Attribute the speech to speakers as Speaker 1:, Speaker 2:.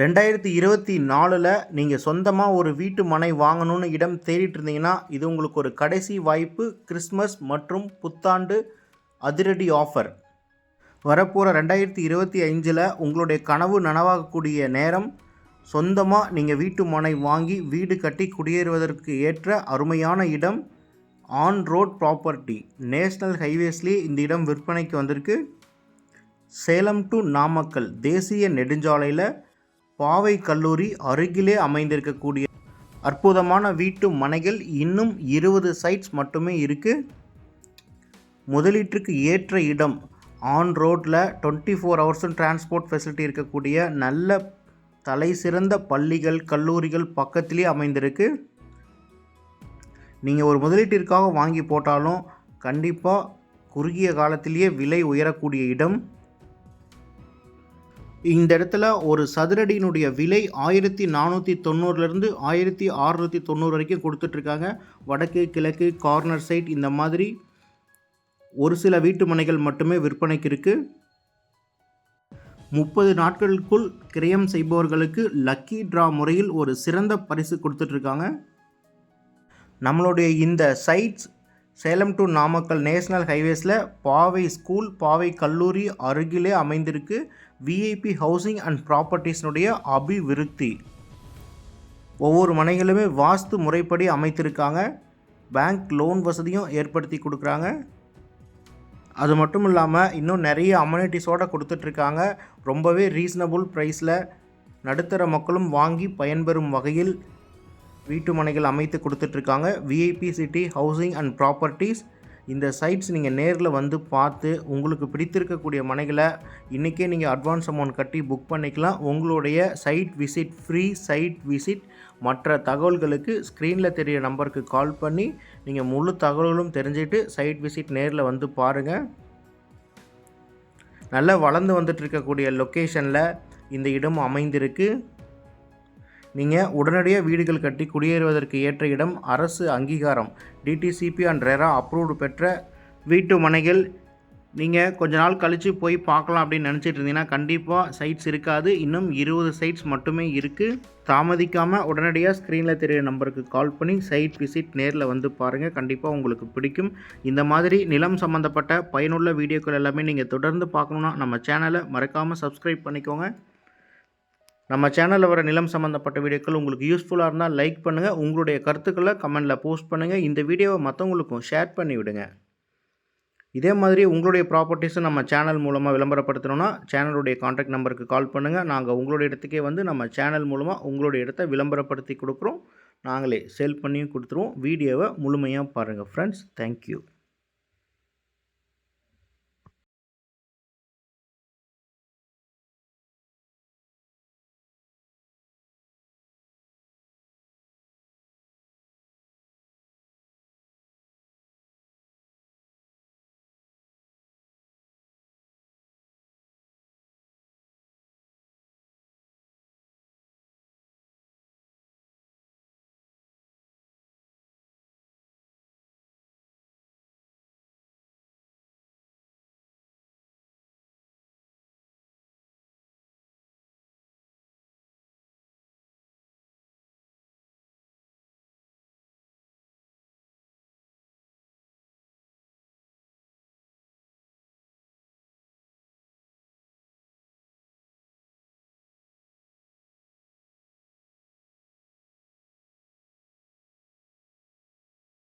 Speaker 1: ரெண்டாயிரத்தி இருபத்தி நாலில் நீங்கள் சொந்தமாக ஒரு வீட்டு மனை வாங்கணும்னு இடம் தேடிட்டு இருந்தீங்கன்னா இது உங்களுக்கு ஒரு கடைசி வாய்ப்பு கிறிஸ்மஸ் மற்றும் புத்தாண்டு அதிரடி ஆஃபர். வரப்போகிற ரெண்டாயிரத்தி இருபத்தி அஞ்சில் உங்களுடைய கனவு நனவாகக்கூடிய நேரம் சொந்தமாக நீங்கள் வீட்டு மனை வாங்கி வீடு கட்டி குடியேறுவதற்கு ஏற்ற அருமையான இடம் ஆன் ரோட் ப்ராப்பர்ட்டி நேஷ்னல் ஹைவேஸ்லேயே இந்த இடம் விற்பனைக்கு வந்திருக்கு. சேலம் டு நாமக்கல் தேசிய நெடுஞ்சாலையில் பாவை கல்லூரி அருகிலே அமைந்திருக்கக்கூடிய அற்புதமான வீட்டு மனைகள் இன்னும் இருபது சைட்ஸ் மட்டுமே இருக்குது முதலீட்டுக்கு ஏற்ற இடம் ஆன் ரோட்டில் டுவெண்ட்டி ஃபோர் ஹவர்ஸும் டிரான்ஸ்போர்ட் ஃபெசிலிட்டி இருக்கக்கூடிய நல்ல தலை சிறந்த பள்ளிகள் கல்லூரிகள் பக்கத்திலே அமைந்திருக்கு. நீங்கள் ஒரு முதலீட்டிற்காக வாங்கி போட்டாலும் கண்டிப்பாக குறுகிய காலத்திலேயே விலை உயரக்கூடிய இடம். இந்த இடத்துல ஒரு சதுரடியினுடைய விலை ஆயிரத்தி நானூற்றி தொண்ணூறுலேருந்து ஆயிரத்தி அறுநூற்றி தொண்ணூறு வரைக்கும் கொடுத்துட்ருக்காங்க. வடக்கு கிழக்கு கார்னர் சைட் இந்த மாதிரி ஒரு சில வீட்டு மனைகள் மட்டுமே விற்பனைக்கு இருக்குது முப்பது நாட்களுக்குள் கிரயம் செய்பவர்களுக்கு லக்கி ட்ரா முறையில் ஒரு சிறந்த பரிசு கொடுத்துட்ருக்காங்க. நம்மளுடைய இந்த sites Salem to Namakkal national ஹைவேஸில் Paavai school பாவை கல்லூரி அருகிலே அமைந்திருக்கு விஐபி ஹவுசிங் அண்ட் ப்ராப்பர்ட்டிஸ்னுடைய அபிவிருத்தி. ஒவ்வொரு மனைகளுமே வாஸ்து முறைப்படி அமைத்திருக்காங்க. பேங்க் லோன் வசதியும் ஏற்படுத்தி கொடுக்குறாங்க. அது மட்டும் இல்லாமல் இன்னும் நிறைய அம்யூனிட்டிஸோடு கொடுத்துட்ருக்காங்க. ரொம்பவே ரீசனபுள் ப்ரைஸில் நடுத்தர மக்களும் வாங்கி பயன்பெறும் வகையில் வீட்டு மனைகள் அமைத்து கொடுத்துட்ருக்காங்க. VIP city housing and properties இந்த சைட்ஸ் நீங்கள் நேரில் வந்து பார்த்து உங்களுக்கு பிடித்திருக்கக்கூடிய மனைகளை இன்றைக்கே நீங்கள் அட்வான்ஸ் அமௌண்ட் கட்டி புக் பண்ணிக்கலாம். உங்களுடைய site visit free site visit மற்ற தகவல்களுக்கு ஸ்க்ரீனில் தெரிய நம்பருக்கு கால் பண்ணி நீங்கள் முழு தகவல்களும் தெரிஞ்சுட்டு சைட் விசிட் நேரில் வந்து பாருங்கள் நல்லா வளர்ந்து வந்துட்டு இருக்கக்கூடிய லொக்கேஷனில் இந்த இடம் அமைந்திருக்கு. நீங்கள் உடனடியாக வீடுகள் கட்டி குடியேறுவதற்கு ஏற்ற இடம் அரசு அங்கீகாரம். டிடிசிபி அண்ட் ரெரா அப்ரூவ்டு பெற்ற வீட்டு மனைகள். நீங்கள் கொஞ்ச நாள் கழித்து போய் பார்க்கலாம் அப்படின்னு நினச்சிட்டு இருந்தீங்கன்னா கண்டிப்பாக சைட்ஸ் இருக்காது. இன்னும் இருபது சைட்ஸ் மட்டுமே இருக்குது தாமதிக்காமல் உடனடியாக ஸ்க்ரீனில் தெரியிற நம்பருக்கு கால் பண்ணி சைட் விசிட் நேரில் வந்து பாருங்கள் கண்டிப்பாக உங்களுக்கு பிடிக்கும். இந்த மாதிரி நிலம் சம்மந்தப்பட்ட பயனுள்ள வீடியோக்கள் எல்லாமே நீங்கள் தொடர்ந்து பார்க்கணுன்னா நம்ம சேனலை மறக்காமல் சப்ஸ்கிரைப் பண்ணிக்கோங்க. நம்ம சேனலில் வர நிலம் சம்மந்தப்பட்ட வீடியோக்கள் உங்களுக்கு யூஸ்ஃபுல்லாக இருந்தால் லைக் பண்ணுங்கள் உங்களுடைய கருத்துக்களை கமெண்டில் போஸ்ட் பண்ணுங்கள் இந்த வீடியோவை மற்றவங்களுக்கும் ஷேர் பண்ணி விடுங்க. இதே மாதிரி உங்களுடைய ப்ராப்பர்ட்டிஸை நம்ம சேனல் மூலமாக விளம்பரப்படுத்தணும்னா சேனலுடைய காண்டாக்ட் நம்பருக்கு கால் பண்ணுங்கள் நாங்கள் உங்களுடைய இடத்துக்கே வந்து நம்ம சேனல் மூலமாக உங்களுடைய இடத்த விளம்பரப்படுத்தி கொடுக்குறோம். நாங்களே சேல் பண்ணியும் கொடுத்துருவோம். வீடியோவை முழுமையாக பாருங்கள் ஃப்ரெண்ட்ஸ் தேங்க்யூ